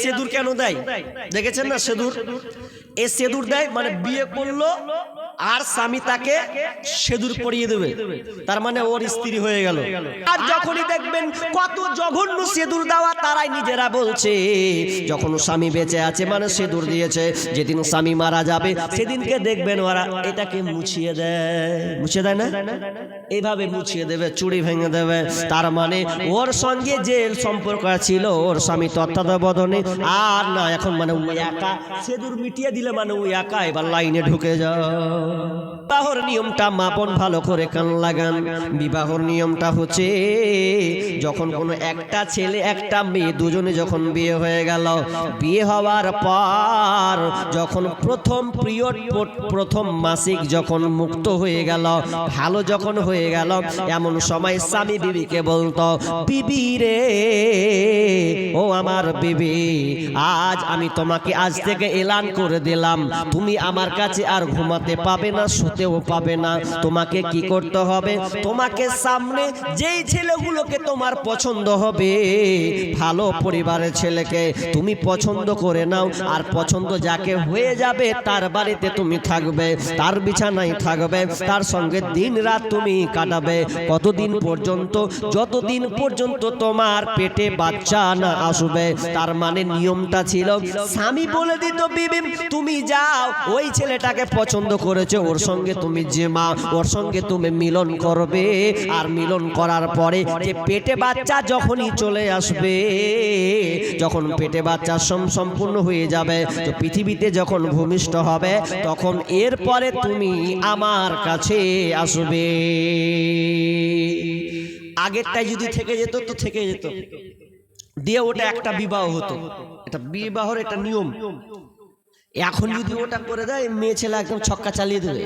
সেদুর কেন দেয়? দেখেছেন না সেদুর? এ সেদুর দেয় মানে বিয়ে করল আর স্বামী তাকে সেদুর পরিয়ে দেবে। তার মানে ওর স্ত্রী হয়ে গেল। আর যখনই দেখবেন কত জঘন্য সেদুর দেওয়া তারাই নিজেরা বলছে, যখন স্বামী বেঁচে আছে মানে সেদুর দিয়েছে, যেদিন স্বামী মারা যাবে, সেদিনকে দেখবেন ওরা এটাকে মুছিয়ে দেয়। মুছিয়ে দেয় না? এইভাবে মুছিয়ে দেবে, চুড়ি ভেঙে দেবে। তার মানে ওর সঙ্গে যে সম্পর্ক ছিল, ওর স্বামী তত্ত্বাবধানে, আর না, এখন মানে ও একা। সেদুর মিটিয়ে দিলে মানে ও একা, এবার লাইনে ঢুকে যাও। বিবাহর নিয়মটা মাপন ভালো করে কান লাগান। বিবাহর নিয়মটা হচ্ছে, যখন কোনো একটা ছেলে, একটা মেয়ে দুজনে যখন বিয়ে হয়ে গেল, বিয়ে হওয়ার পর যখন প্রথম পিরিয়ড, প্রথম মাসিক যখন মুক্ত হয়ে গেল, ভালো যখন হয়ে গেল, এমন সময় স্বামী বিবিকে বলতো, বিবি রে, ও আমার বিবি, আজ আমি তোমাকে আজ থেকে এলান করে দিলাম। তুমি আমার কাছে আর ঘুমাতে পাবে না, শুতেও পাবে না। তোমাকে কি করতে হবে? তোমাকে সামনে যেই ছেলেগুলোকে তোমার পছন্দ হবে, ভালো পরিবারের ছেলেকে তুমি পছন্দ করে নাও। আর পছন্দ যাকে হয়ে যাবে, তার বাড়িতে তুমি থাকবে, তার বিছানায় থাকবে, তার সঙ্গে দিন রাত তুমি কাটাবে। কতদিন পর্যন্ত, যতদিন পর্যন্ত তোমার পেটে বাচ্চা না আসবে, তার মানে নিয়মটা ছিল, স্বামী বলে দিত, বিবি, তুমি যাও, ওই ছেলেটাকে পছন্দ করেছে ওর সঙ্গে তুমি যে মা ওর সঙ্গে তুমি মিলন করবে। আর মিলন করার পরে যে পেটে বাচ্চা যখনই চলে আসবে যখন পেটে বাচ্চা সম- সম্পূর্ণ হয়ে যাবে তো পৃথিবীতে যখন ভূমিষ্ঠ হবে তখন এরপরে তুমি আমার কাছে আসবে। আগেরটাই যদি থেকে যেত তো থেকে যেত। দিয়ে ওটা একটা বিবাহ হতো। এটা বিবাহর একটা নিয়ম। এখন যদি ওটা করে দেয় মেয়ে ছেলে একদম ছক্কা চালিয়ে দেবে।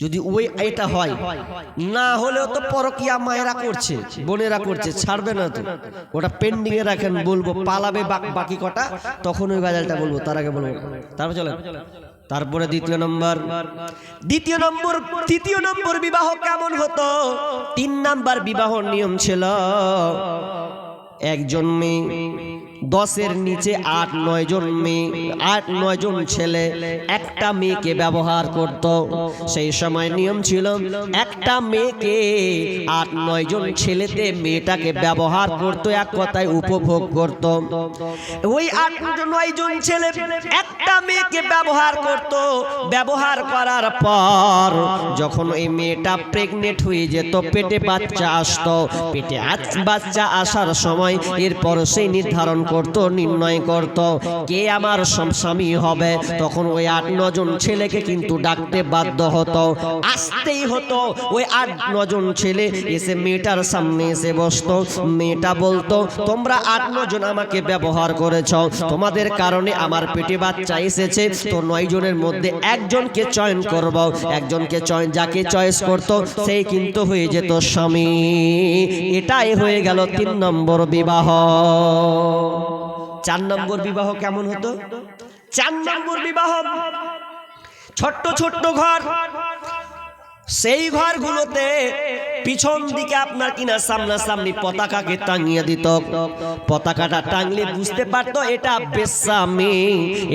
যদি ওই এটা হয় না হলেও তো পরকিয়া মায়েরা করছে বোনেরা করছে ছাড়বে না তো। ওটা পেন্ডিং এ রাখেন বলব পালাবে বাক- বাকি কটা তখন ওই গাজালটা বলব তার আগে বলব। তারপর চলেন তারপরে দ্বিতীয় নম্বর। দ্বিতীয় নম্বর তৃতীয় নম্বর বিবাহ কেমন হতো? তিন নাম্বার বিবাহ নিয়ম ছিল একজন মেয়ে দশের নিচে আট, নয় জন মেয়ে, আট, নয় জন ছেলে, একটা মেয়েকে ব্যবহার করত। সেই সময় নিয়ম ছিল, একটা মেয়েকে আট, নয় জন ছেলেতে মেয়েটাকে ব্যবহার করত, এক কথায় উপভোগ করত। ওই আট, নয় জন ছেলে একটা মেয়েকে ব্যবহার করত। ব্যবহার করার পর যখন ওই মেয়েটা প্রেগনেন্ট হয়ে যেত, পেটে বাচ্চা আসতো। পেটে বাচ্চা আসার সময় এরপর সেই নির্ধারণ করত, নির্ণয় করত, কে আমার স্বামী হবে? তখন ওই আট নজন ছেলেকে কিন্তু ডাকতে বাধ্য হতো। আসতেই হতো, ওই আট নজন ছেলে এসে মেয়েটার সামনে এসে বসতো। মেয়েটা বলতো, তোমরা আট নজন আমাকে ব্যবহার করেছ। তোমাদের কারণে আমার পেটে বাচ্চা এসেছে। তো নয় জনের মধ্যে একজনকে চয়ন করব। একজনকে চয়ন, যাকে চয়েস করত সেই কিন্তু হয়ে যেত স্বামী। এটাই হয়ে গেল তিন নম্বর বিবাহ। চার নম্বর বিবাহ কেমন হতো? চার নম্বর বিবাহ ছোট্ট ছোট্ট ঘর। সেই ঘরগুলোতে পিছন দিকে আপনার কিনা সামনাসামনি পতাকাকে টাঙিয়ে দিত। পতাকাটা টাঙলে বুঝতে পারতো এটা বেশ্যামি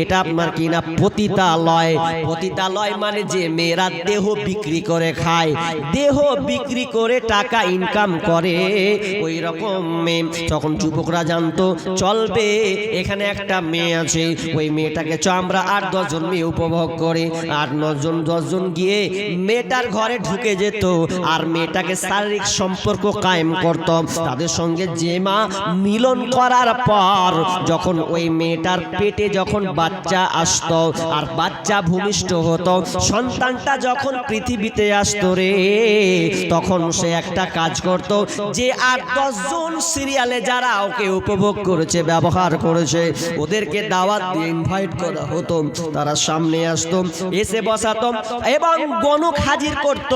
এটা আপনার কিনা পতিতালয়। পতিতালয়। মানে যে মেয়েরা দেহ বিক্রি করে খায় দেহ বিক্রি করে টাকা ইনকাম করে। ওই রকম মেয়ে। তখন যুবকরা জানতো চলবে এখানে একটা মেয়ে আছে ওই মেয়েটাকে চ আমরা আট দশজন মেয়ে উপভোগ করে। আট নজন দশজন গিয়ে মেয়েটার ঘরে ঢুকে যেত। আর মেয়েটাকে শারীরিক সম্পর্ক কায়েম করত। তাদের সঙ্গে যে মা মিলন করার পর যখন ওই মেয়েটার পেটে যখন বাচ্চা আসতো আর বাচ্চা ভূমিষ্ঠ হতো, সন্তানটা যখন পৃথিবীতে আসতো রে, তখন সে একটা কাজ করত যে আট দশজন সিরিয়ালে যারা ওকে উপভোগ করেছে, ব্যবহার করেছে, ওদেরকে দাওয়াত দিয়ে ইনভাইট করা হতো। তারা সামনে আসতো, এসে বসাতো এবং গণক হাজির করত।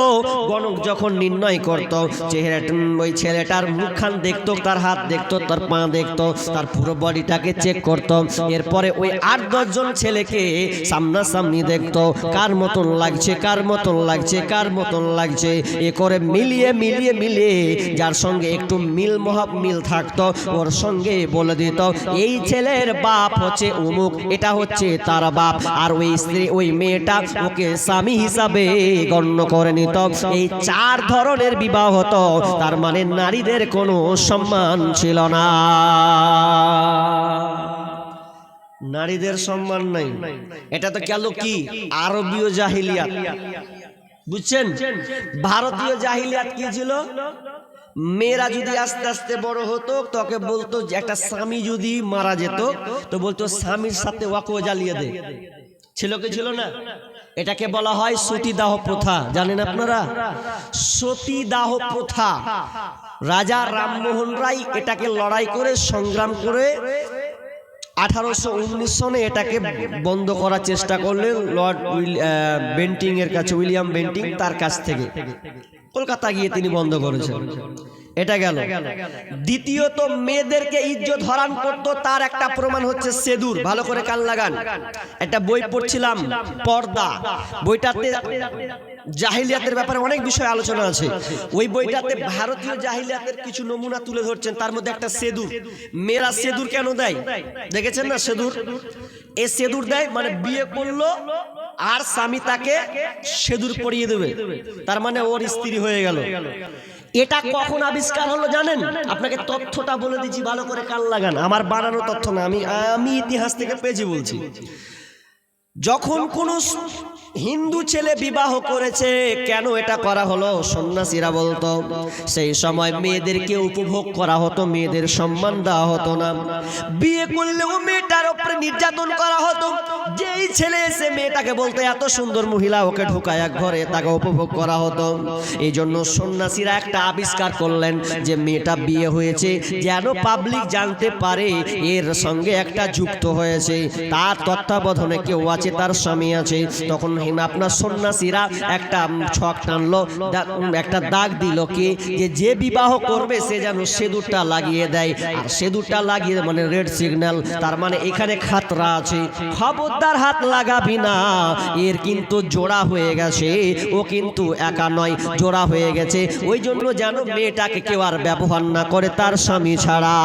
গণক যখন নির্ণয় করত চেহারাটা ওই ছেলেটার মুখখান দেখতো, তার হাত দেখতো, তার পা দেখতো, তার পুরো বডিটাকে চেক করতো। এরপরে ওই আট দশজন ছেলেকে সামনাসামনি দেখতো। কার মতন লাগছে, কার মতন লাগছে, কার মতন লাগছে? এ করে মিলিয়ে মিলিয়ে মিলিয়ে যার সঙ্গে একটু মিল মহাব মিল থাকতো, ওর সঙ্গে বলে দিত, এই ছেলের বাপ হচ্ছে অমুক, এটা হচ্ছে তার বাপ। আর ওই স্ত্রী, ওই মেয়েটা ওকে স্বামী হিসাবে গণ্য করে নিত। এই চার ধরনের বিবাহ হতো তার মানে নারীদের কোনো সম্মান ছিল না। নারীদের সম্মান নাই। এটা তো গেল কি? আরবীয় জাহিলিয়াত। বুঝছেন? ভারতীয় জাহিলিয়াত কি ছিল? মেয়েরা যদি আস্তে আস্তে বড় হতো, তোকে বলতো যে একটা স্বামী যদি মারা যেত, তো বলতো স্বামীর সাথে ওয়াকো জ্বালিয়ে দে। ছিল কি ছিল না? এটাকে বলা হয় সতীদাহ প্রথা। জানেন আপনারা? সতীদাহ প্রথা। রাজা রামমোহন রায় এটাকে লড়াই করে, সংগ্রাম করে আঠারোশো উনিশ সনে এটাকে বন্ধ করার চেষ্টা করলেন লর্ড বেন্টিং এর কাছে, উইলিয়াম বেন্টিং তার কাছ থেকে। কলকাতা গিয়ে তিনি বন্ধ করেছেন। এটা গেল। দ্বিতীয়ত মেয়েদেরকে ইজ্জত হরান করত তার একটা প্রমাণ হচ্ছে সেদুর। ভালো করে কান লাগান। একটা বই পড়ছিলাম পর্দা। বইটাতে জাহিলিয়াতের ব্যাপারে অনেক বিষয় আলোচনা আছে। ওই বইটাতে ভারতীয় জাহিলিয়াতের কিছু নমুনা তুলে ধরছেন তার মধ্যে একটা সেদুর। মেয়েরা সেদুর কেন দেয়? দেখেছেন না সেদুর? এ সেদুর দেয় মানে বিয়ে করল আর স্বামী তাকে সেদুর পরিয়ে দেবে। তার মানে ওর স্ত্রী হয়ে গেল। এটা কখন আবিষ্কার হলো জানেন? আপনাকে তথ্যটা বলে দিচ্ছি ভালো করে কান লাগান। আমার বানানো তথ্য না আমি আমি ইতিহাস থেকে পেয়েছি বলছি। যখন কোন হিন্দু ছেলে বিবাহ করেছে কেন এটা করা হলো? সন্ন্যাসীরা বলতো সেই সময় মেয়েদেরকে উপভোগ করা হতো মেয়েদের সম্মান দেওয়া হতো না। বিয়ে করলেও মেয়েটার উপরে নির্যাতন করা হতো। যেই ছেলে এসে মেয়েটাকে বলতো এত সুন্দর মহিলা ওকে ঢুকায় এক ঘরে তাকে উপভোগ করা হতো। এই জন্য সন্ন্যাসীরা একটা আবিষ্কার করলেন যে মেয়েটা বিয়ে হয়েছে যেন পাবলিক জানতে পারে এর সঙ্গে একটা যুক্ত হয়েছে। তার তত্ত্বাবধানে কেউ আছে, তার স্বামী আছে। তখন আপনার সন্ন্যাসীরা একটা ছক টানলো একটা দাগ দিল কি, যে যে বিবাহ করবে, সে যেন সেদুরটা লাগিয়ে দেয়। আর সেদুরটা লাগিয়ে মানে রেড সিগন্যাল, তার মানে এখানে খাতরা আছে। খবরদার হাত লাগাবি না, এর কিন্তু জোড়া হয়ে গেছে। ও কিন্তু একা নয়, জোড়া হয়ে গেছে। ওই জন্য যেন মেয়েটাকে কেউ আর ব্যবহার না করে তার স্বামী ছাড়া।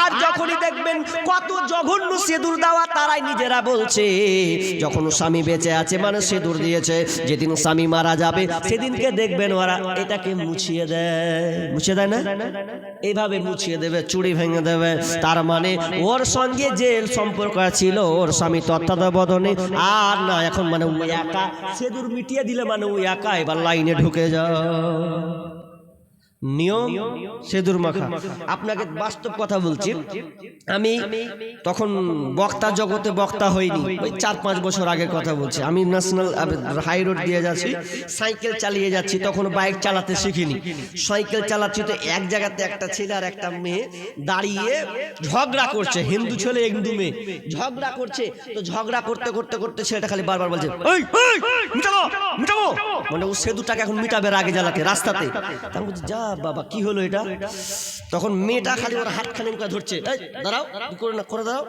আর যখনই দেখবেন কত জঘন্য সেদুর দেওয়া তারাই নিজেরা বলছে যখন স্বামী বেঁচে আছে মানে সেদুর দিয়েছে যেদিন স্বামী মারা যাবে সেদিনকে দেখবেন ওরা এটাকে মুছিয়ে দেয়। মুছিয়ে দেয় না? এইভাবে মুছিয়ে দেবে চুড়ি ভেঙে দেবে। তার মানে ওর সঙ্গে যে সম্পর্ক ছিল ওর স্বামী তত্ত্বাবধানে। আর না এখন মানে ও একা। সেদুর মিটিয়ে দিলে মানে ও একা এবার লাইনে ঢুকে যাও নিয়ম সেদুর মাখা আপনাকে বাস্তব কথা বলছি। আমি তখন বক্তা জগতে বক্তা হইনি। ওই চার পাঁচ বছর আগের কথা বলছি। আমি ন্যাশনাল হাই রোড দিয়ে যাচ্ছি। সাইকেল চালিয়ে যাচ্ছি। তখন বাইক চালাতে শিখিনি। সাইকেল চালাচ্ছি তো এক জায়গাতে একটা ছেলে আর একটা মেয়ে দাঁড়িয়ে ঝগড়া করছে। হিন্দু ছেলে হিন্দু মেয়ে। ঝগড়া করছে। তো ঝগড়া করতে করতে করতে ছেলেটা খালি বারবার বলছে "এই, এই, মিটাবো মিটাবো মানে ও সেতুটাকে এখন মিটাবে আগে জ্বালাতে রাস্তাতে। তা আমি বলছি, যা বাবা, কি হলো এটা? তখন মেয়েটা খালি ওর হাত করে ধরছে। দাঁড়াও করে না করে দাঁড়াও।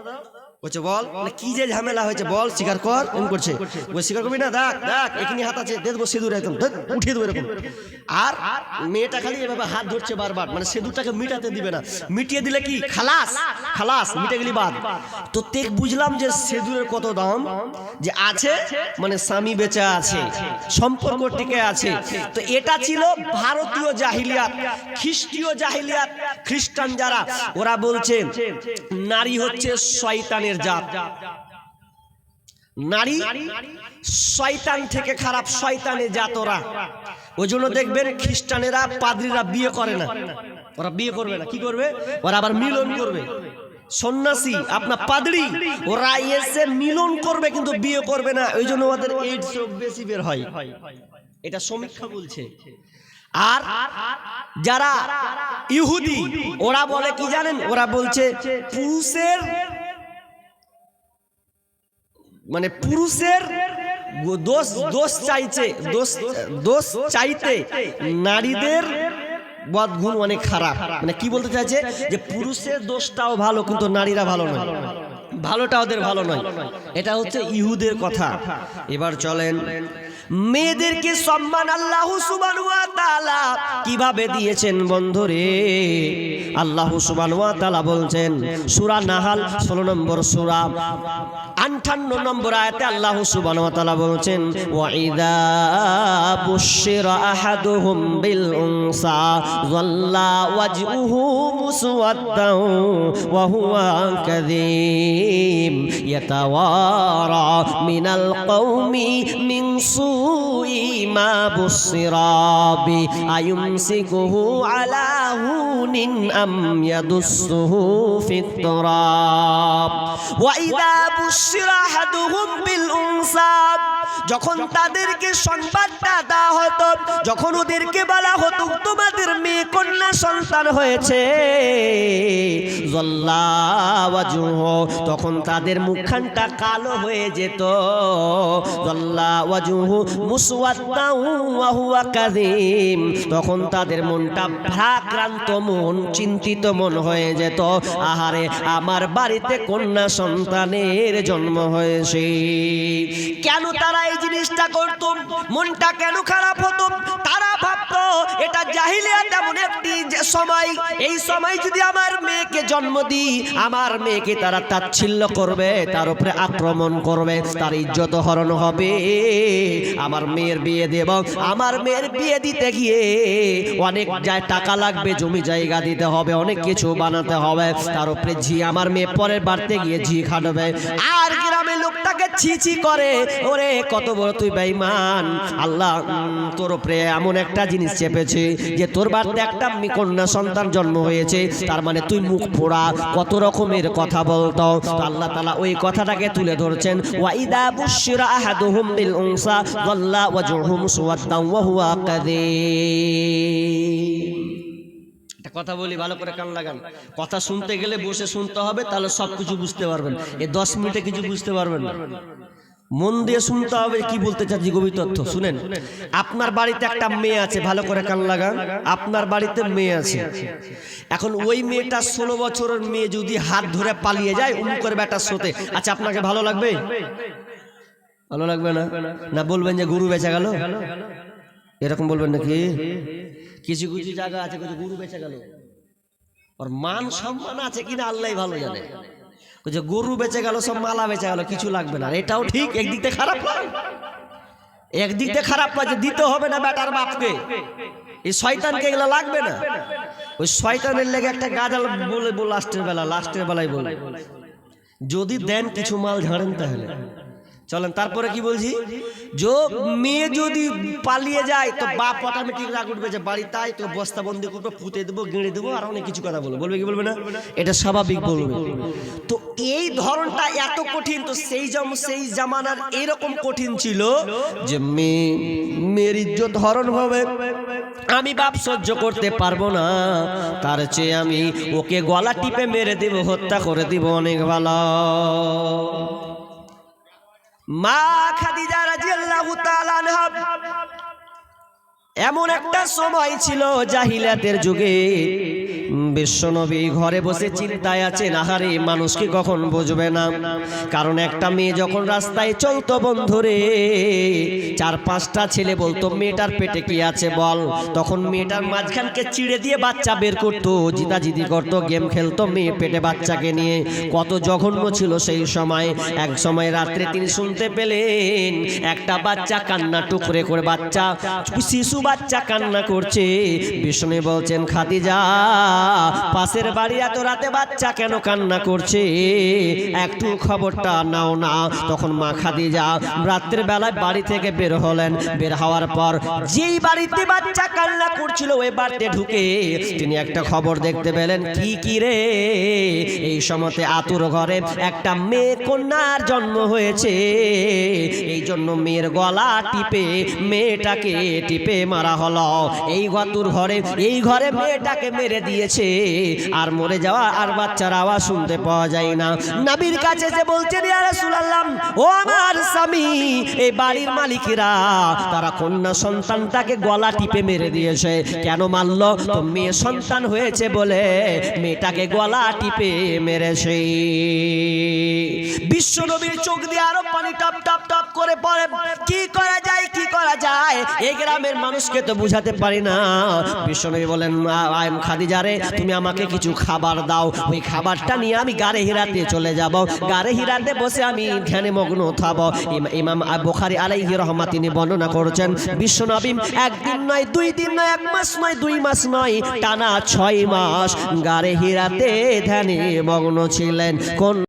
বলছে, বল মানে কি যে ঝামেলা হয়েছে, বল, স্বীকার কর এমন করছে। বল স্বীকার করবি না? দেখ দেখ, এখানে হাত আছে দিয়ে দেবো সিঁদুর একদম উঠিয়ে দেবো এরকম। আর মেয়েটা খালি এভাবে হাত ধরছে বারবার মানে সিঁদুরটাকে মিটাতে দিবে না। মিটিয়ে দিলে কি? খালাস খালাস, মিটে গেলি বাদ। তো তেক বুঝলাম যে সিঁদুরের কত দাম, যে আছে মানে স্বামী বেঁচে আছে, সম্পর্ক টিকে আছে। তো এটা ছিল ভারতীয় জাহিলিয়াত, খ্রিস্টীয় জাহিলিয়াত, খ্রিস্টান যারা, ওরা বলছে নারী হচ্ছে শয়তানের জাত নারী শয়তান থেকে খারাপ শয়তানের জাত ওরা। ওই জন্য দেখবেন খ্রিস্টানেরা পাদ্রীরা বিয়ে করে না। ওরা বিয়ে করবে না। কি করবে? ওরা আবার মিলন করবে। সন্ন্যাসী, আপনার পাদরি, ওরা এসে মিলন করবে কিন্তু বিয়ে করবে না। ওই জন্য ওদের এইডস রোগ বেশি বের হয়। এটা সমীক্ষা বলছে। আর যারা ইহুদি, ওরা বলে কি জানেন? ওরা বলছে পুরুষের মানে পুরুষের দোষ দোষ চাইছে, দোষ দোষ চাইতে নারীদের বদগুণ অনেক খারাপ। মানে কি বলতে চাইছে? যে পুরুষের দোষটাও ভালো, কিন্তু নারীরা ভালো নয়। ভালোটা ওদের ভালো নয়। এটা হচ্ছে ইহুদের কথা। এবার চলেন মেয়েদেরকে সম্মান আল্লাহ কীভাবে দিয়েছেন বন্ধুরে? আল্লাহ বলছেন, সূরা নাহাল 16 নম্বর সূরা 58 নম্বর আয়াতে আল্লাহ তাআলা বলছেন, ওয়া বুশিরা আহাদুহুম বিল উনসা যাল্লা ওয়াজহুহু মুসওয়াদ্দান ওয়া কাযীম, ইয়াতাওয়ারা মিনাল কওমি মিন সুই মা বুশিরা বি আয়ুমসিকুহু আলা হুনিন আম ইয়াদুসসুহু ফিত তুরাব ওয়া ইযা বুশিরা আহাদুহুম বিল উনসা যখন তাদেরকে সংবাদটা দেওয়া হতো যখন ওদেরকে বলা হতো তোমাদের মেয়ে কন্যা সন্তান হয়েছে। তখন তাদের মুখখানটা কালো হয়ে যেত। তখন তাদের মনটা ভ্রাক্রান্ত মন চিন্তিত মন হয়ে যেত। আহারে আমার বাড়িতে কন্যা সন্তানের জন্ম হয়েছে। কেন তারা এই জিনিসটা করত মনটা কেন খারাপ হতো তারা ভাবতো, এটা জাহিলিয়াত এমন একটি যে সময়। এই সময় যদি আমার মেয়েকে জন্ম দিই, আমার মেয়েকে তারা তাচ্ছিল্য করবে, তার উপরে আক্রমণ করবে, তার ইজ্জত হরণ হবে। আমার মেয়ের বিয়ে দেব, আমার মেয়ের বিয়ে দিতে গিয়ে অনেক যায় টাকা লাগবে, জমি জায়গা দিতে হবে, অনেক কিছু বানাতে হবে। তার উপরে ঝি আমার মেয়ে পরের বাড়তে গিয়ে ঝি খাটবে। আর লোকটাকে ছি ছি করে, ওরে কত বড় তুই বেঈমান। আল্লাহ তোর উপরে এমন একটা জিনিস চেপেছে যে তোর বাড়িতে একটা কন্যা সন্তান জন্ম হয়েছে, তার মানে তুই মুখ পোড়া, কত রকমের কথা বলতো। আল্লাহ তালা ওই কথাটাকে তুলে ধরছেন ওয়াইদা বুশিরা আহাদুহুম বিল উনসা যাল্লা ওয়াজহুহু মুসওয়াদ্দান ওয়া হুয়া কাযীম। একটা কথা বলি, ভালো করে কান লাগান। কথা শুনতে গেলে বসে শুনতে হবে, তাহলে সব কিছু বুঝতে পারবেন। এই দশ মিনিটে কিছু বুঝতে পারবেন না। মন দিয়ে শুনতে হবে কি বলতে চাচ্ছি গভীর তথ্য, শুনেন? আপনার বাড়িতে একটা মেয়ে আছে, ভালো করে কান লাগান। আপনার বাড়িতে মেয়ে আছে। এখন ওই মেয়েটা ষোলো বছরের মেয়ে যদি হাত ধরে পালিয়ে যায়, উম করে বেটার সাথে আচ্ছা আপনাকে ভালো লাগবে? ভালো লাগবে না? না বলবেন যে গরু বেচা গেল? এরকম বলবেন নাকি? কিছু কিছু জায়গা আছে কিছু গরু বেঁচে গেল। ওর মান সম্মান আছে কিনা আল্লাহ ভালো জানে। যে গরু বেঁচে গেল সব মালা বেঁচে গেল কিছু লাগবে না। এটাও ঠিক একদিক থেকে খারাপ নয়। একদিক থেকে খারাপ নয় যে দিতে হবে না বেটার বাপকে। এই শয়তানকে এগুলো লাগবে না। ওই শয়তানের লেগে একটা গাজাল বলে বল লাস্টের বেলা লাস্টের বেলায় বলে। যদি দেন কিছু মাল ঝাড়েন তাহলে। চলেন তারপরে কি বলছি? যে মেয়ে যদি পালিয়ে যায় তো বাপ অটোমেটিক রাগ উঠবে যে বাড়ি তাই তো বস্তা বন্দি করব পুঁতে দেবো গেঁড়ে দেবো আর অনেক কিছু কথা বলব। বলবে কি বলবে না? এটা স্বাভাবিক বলবে। তো এই ধরনটা এত কঠিন তো সেই জম সেই জামানার এরকম কঠিন ছিল যে মেয়ে মেয়ের ইজ্জত হরণ হবে। আমি বাপ সহ্য করতে পারব না। তার চেয়ে আমি ওকে গলা টিপে মেরে দিব হত্যা করে দিব অনেক ভালো। মা খাদিজা রাজিয়াল্লাহু তাআলা আনহা এমন একটা সময় ছিল জাহিলাতের যুগে। বিশ্বনবী ঘরে বসে চিন্তায় আছেন, আহারে মানুষকে কখন বুঝবে না? কারণ একটা মেয়ে যখন রাস্তায় চলতো, বন্ধুরে, চার পাঁচটা ছেলে বলতো, মেয়েটার পেটে কি আছে বল? তখন মেয়েটার মাঝখানকে চিড়ে দিয়ে বাচ্চা বের করতো জিতাজিতি করতো, গেম খেলতো মেয়ে পেটে বাচ্চাকে নিয়ে। কত জঘন্য ছিল সেই সময়। এক সময় রাত্রে তিনি শুনতে পেলেন, একটা বাচ্চা কান্না টুকরে করে বাচ্চা, শিশু বাচ্চা কান্না করছে। বিষ্ণু বলছেন, খাদিজা পাশের বাড়ি এত রাতে বাচ্চা কেন কান্না করছে? একটু খবরটা নাও না। তখন মা খাদিজা রাত্রের বেলায় বাড়ি থেকে বের হলেন। বের হওয়ার পর যেই বাড়িতে বাচ্চা কান্না করছিল, ওই বাড়িতে ঢুকে তিনি একটা খবর দেখতে পেলেন। কি কি রে? এই সময়তে আতুর ঘরে একটা মেয়ে কন্যার জন্ম হয়েছে। এই জন্য মেয়ের গলা টিপে মেয়েটাকে টিপে মারা হলো। এই গতুর ঘরে, এই ঘরে মেয়েটাকে মেরে দিয়েছে। আর মরে যাওয়া আর বাচ্চার আওয়াজ শুনতে পাওয়া যায় না। নবীর কাছে যে বলছেন, ইয়া রাসূলুল্লাহ, ও আমার স্বামী, এই বাড়ির মালিকেরা, তারা কন্যা সন্তানটাকে গলা টিপে মেরে দিয়েছে। কেন মারলো? তো মেয়ে সন্তান হয়েছে বলে মেয়েটাকে গলা টিপে মেরেছে। বিশ্ব নবীর চোখ দিয়ে আরও পানি টপ টপ টপ করে পড়ে। কি করা যায়, কি করা যায়? এই গ্রামের মানুষকে তো বুঝাতে পারি না। বিশ্ব বিশ্বনবী বলেন আইম খাদিজারে তুমি আমাকে কিছু খাবার দাও। ওই খাবারটা নিয়ে আমি গাড়ে হিরাতে চলে যাব। গাড়ে হিরাতে বসে আমি ধ্যানে মগ্ন থাব। ইমাম বোখারি আলাইহি রহমা তিনি বর্ণনা করেছেন বিশ্বনবী একদিন নয়, দুই দিন নয়, এক মাস নয়, দুই মাস নয়, টানা ছয় মাস গাড়ে হিরাতে ধ্যানে মগ্ন ছিলেন। কোন